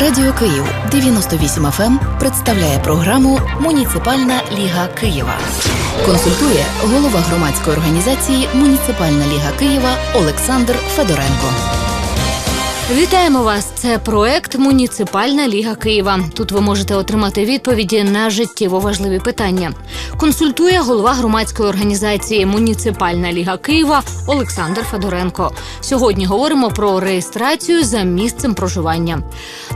Радіо Київ 98 FM представляє програму Муніципальна ліга Києва. Консультує голова громадської організації Муніципальна ліга Києва Олександр Федоренко. Вітаємо вас! Це проект Муніципальна ліга Києва. Тут ви можете отримати відповіді на життєво важливі питання. Консультує голова громадської організації Муніципальна ліга Києва Олександр Федоренко. Сьогодні говоримо про реєстрацію за місцем проживання.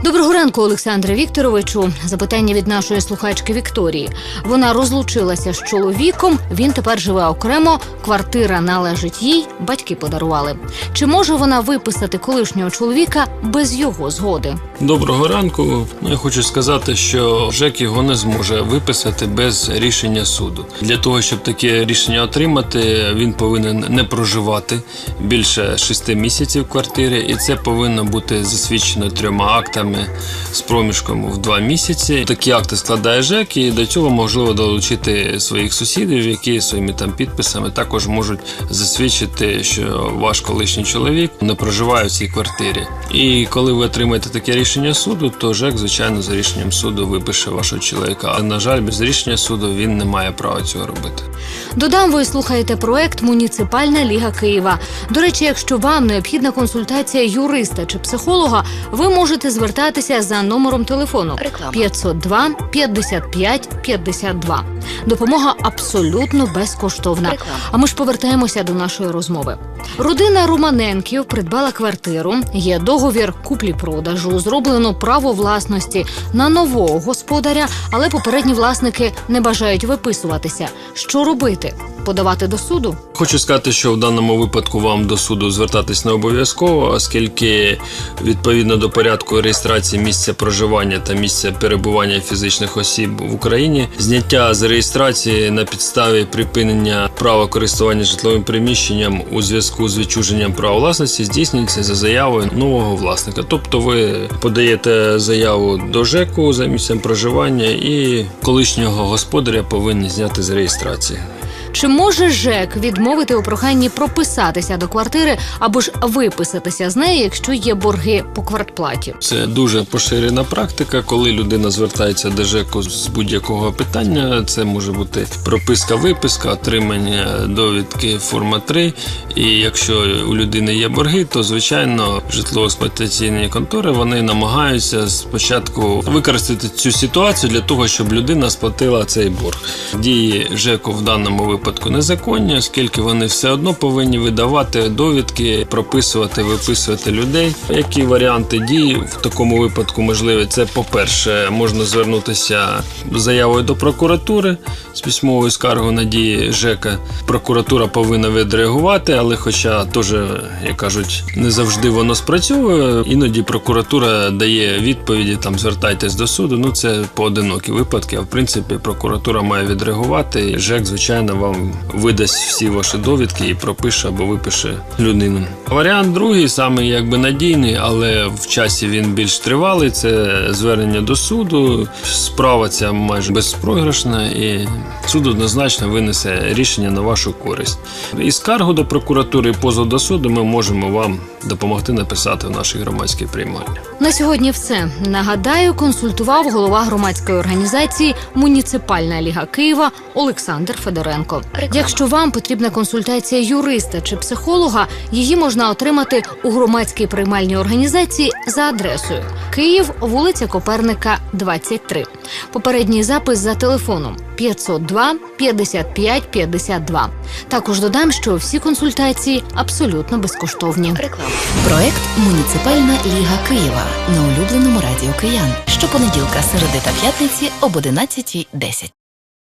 Доброго ранку, Олександре Вікторовичу. Запитання від нашої слухачки Вікторії. Вона розлучилася з чоловіком. Він тепер живе окремо. Квартира належить їй. Батьки подарували. Чи може вона виписати колишнього чоловіка без його згоди? Доброго ранку. Ну, Я хочу сказати, що ЖЕК його не зможе виписати без рішення суду. Для того, щоб таке рішення отримати, він повинен не проживати більше шести місяців в квартирі, і це повинно бути засвідчено трьома актами з проміжком в два місяці. Такі акти складає ЖЕК, і до цього можливо долучити своїх сусідів, які своїми там підписами також можуть засвідчити, що ваш колишній чоловік не проживає в цій квартирі. І коли ви отримаєте таке рішення суду, то ЖЕК, звичайно, за рішенням суду випише вашого чоловіка. Але, на жаль, без рішення суду він не має права цього робити. Додам, ви слухаєте проект Муніципальна ліга Києва. До речі, якщо вам необхідна консультація юриста чи психолога, ви можете звертатися за номером телефону Реклама. 502 55 52. Допомога абсолютно безкоштовна. Реклама. А ми ж повертаємося до нашої розмови. Родина Романенків придбала квартиру. Є договір куплі-продажу, зроблено право власності на нового господаря, але попередні власники не бажають виписуватися. Що робити? Подавати до суду? Хочу сказати, що в даному випадку вам до суду звертатись не обов'язково, оскільки відповідно до порядку реєстрації місця проживання та місця перебування фізичних осіб в Україні, зняття з реєстрації на підставі припинення права користування житловим приміщенням у зв'язку з відчуженням права власності здійснюється за заявою нового власника. Тобто ви подаєте заяву до ЖЕКу за місцем проживання і колишнього господаря повинні зняти з реєстрації. Чи може ЖЕК відмовити у проханні прописатися до квартири або ж виписатися з неї, якщо є борги по квартплаті? Це дуже поширена практика, коли людина звертається до ЖЕКу з будь-якого питання. Це може бути прописка, виписка, отримання довідки форма 3. І якщо у людини є борги, то звичайно житлово-експлуатаційні контори вони намагаються спочатку використати цю ситуацію для того, щоб людина сплатила цей борг. Дії ЖЕКу в даному випадку незаконні, оскільки вони все одно повинні видавати довідки, прописувати, виписувати людей. Які варіанти дій в такому випадку можливі? Це, по-перше, можна звернутися заявою до прокуратури з письмовою скаргою на дії ЖЕКа. Прокуратура повинна відреагувати, але, хоча теж, як кажуть, не завжди воно спрацьовує. Іноді прокуратура дає відповіді, там звертайтесь до суду. Ну це поодинокі випадки. А в принципі, прокуратура має відреагувати. ЖЕК, звичайно, вам видасть всі ваші довідки і пропише або випише людину. Варіант другий, саме якби надійний, але в часі він більш тривалий. Це звернення до суду. Справа ця майже безпрограшна, і суд однозначно винесе рішення на вашу користь. І скаргу до прокуратури, і позов до суду ми можемо вам допомогти написати в нашій громадській приймальні. На сьогодні все. Нагадаю, консультував голова громадської організації Муніципальна ліга Києва Олександр Федоренко. Якщо вам потрібна консультація юриста чи психолога, її можна отримати у громадській приймальній організації за адресою Київ, вулиця Коперника, 23. Попередній запис за телефоном 502 55 52. Також додам, що всі консультації абсолютно безкоштовні. Реклама. Проект Муніципальна ліга Києва на улюбленому радіо Киян. Щопонеділка, середи та п'ятниці об 11.10.